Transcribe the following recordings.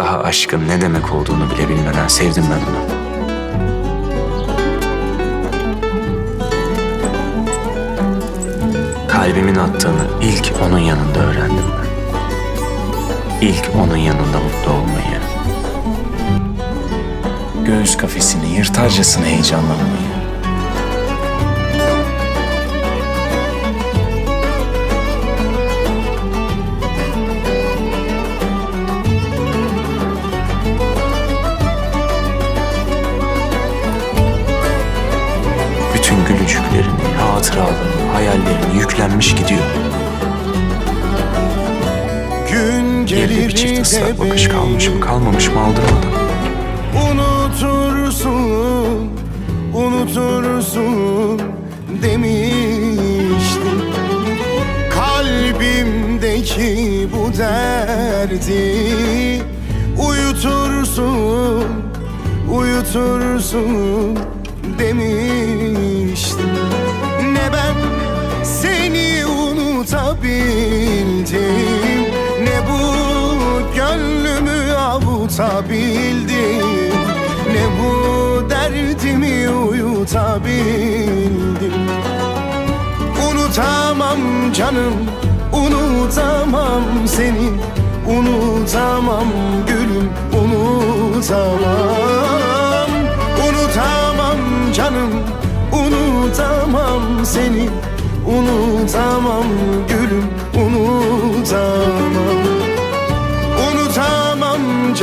Daha aşkın ne demek olduğunu bile bilmeden sevdim ben onu. Kalbimin attığını ilk onun yanında öğrendim ben. İlk onun yanında mutlu olmayı. Göğüs kafesini yırtarcasına heyecanlanmayı. Bütün gülücüklerini, hatıralarını, hayallerini yüklenmiş gidiyor. Gün Geride gelir bir çift ıslak bakış kalmış mı kalmamış mı aldırmadan. Unutursun, unutursun demiştim Kalbimdeki bu derdi Uyutursun, uyutursun demiştim unutabildim Ne bu gönlümü avutabildim? Ne bu derdimi uyutabildim? Unutamam canım, unutamam seni. Unutamam gülüm, unutamam. Unutamam canım, unutamam seni. Unutamam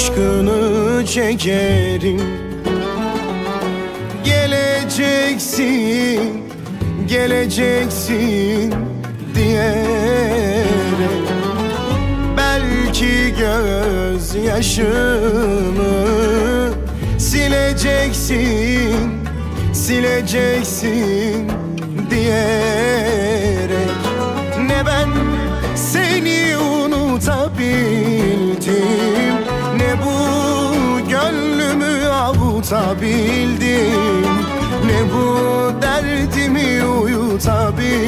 aşkını çekerim. Geleceksin, geleceksin diyerek. Belki gözyaşımı sileceksin, sileceksin diyerek unutabildim Ne bu derdimi uyutabildim?